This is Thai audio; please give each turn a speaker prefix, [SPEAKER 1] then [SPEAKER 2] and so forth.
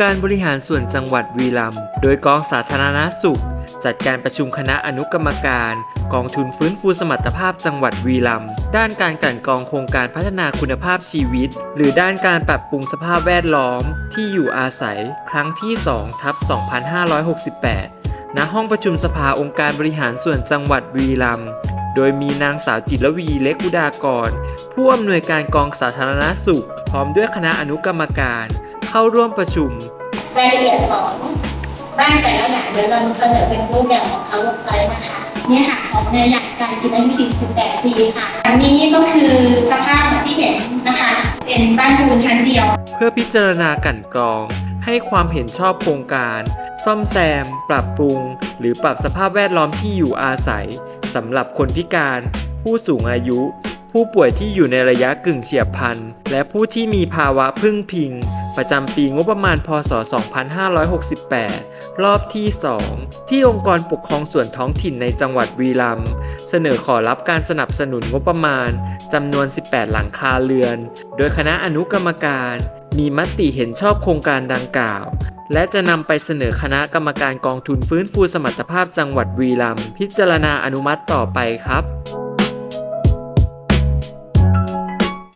[SPEAKER 1] การบริหารส่วนจังหวัดวีรัมย์โดยกองสาธารณสุข จัดการประชุมคณะอนุกรรมการ กองทุนฟื้นฟูสมรรถภาพจังหวัดวีรัมย์ด้านการกั่นกองโครงการพัฒนาคุณภาพชีวิต หรือด้านการปรับปรุงสภาพแวดล้อม ที่อยู่อาศัย ครั้งที่2ทับ2568 ณห้องประชุมสภาองค์การบริหารส่วนจังหวัดวีรัมย์โดยมีนางสาวจิตรวีเล็กอุดากร ผู้อำนวยการกองสาธารณสุข พร้อมด้วยคณะอนุกรรมการ เข้าร่วมประชุม
[SPEAKER 2] รายละเอียดของบ้านแต่ละหลังเดี๋ยวเราเสนอเป็นรูปแบบของเขาลงไปนะคะเนี่ยค่ะของนายใหญ่การกินอายุ48 ปีค่ะ อันนี้ก็คือสภาพเหมือนที่เห็นนะคะ เป็นบ้านปูนชั้นเดียว
[SPEAKER 1] เพื่อพิจารณากลันกรอง ให้ความเห็นชอบโครงการ ซ่อมแซม ปรับปรุง หรือปรับสภาพแวดล้อมที่อยู่อาศัยสำหรับคนพิการ ผู้สูงอายุ ผู้ป่วยที่อยู่ในระยะกึ่งเฉียบพลันและผู้ที่มีภาวะพึ่งพิง ประจำปีงบประมาณพศ 2568 รอบที่ 2 ที่องค์กรปกครองส่วนท้องถิ่นในจังหวัดวีรัมเสนอขอรับการสนับสนุนงบประมาณจำนวน 18 หลังคาเรือน โดยคณะอนุกรรมการ มีมติเห็นชอบโครงการดังกล่าว และจะนำไปเสนอคณะกรรมการกองทุนฟื้นฟูสมรรถภาพจังหวัดวีรัมพิจารณาอนุมัติต่อไปครับ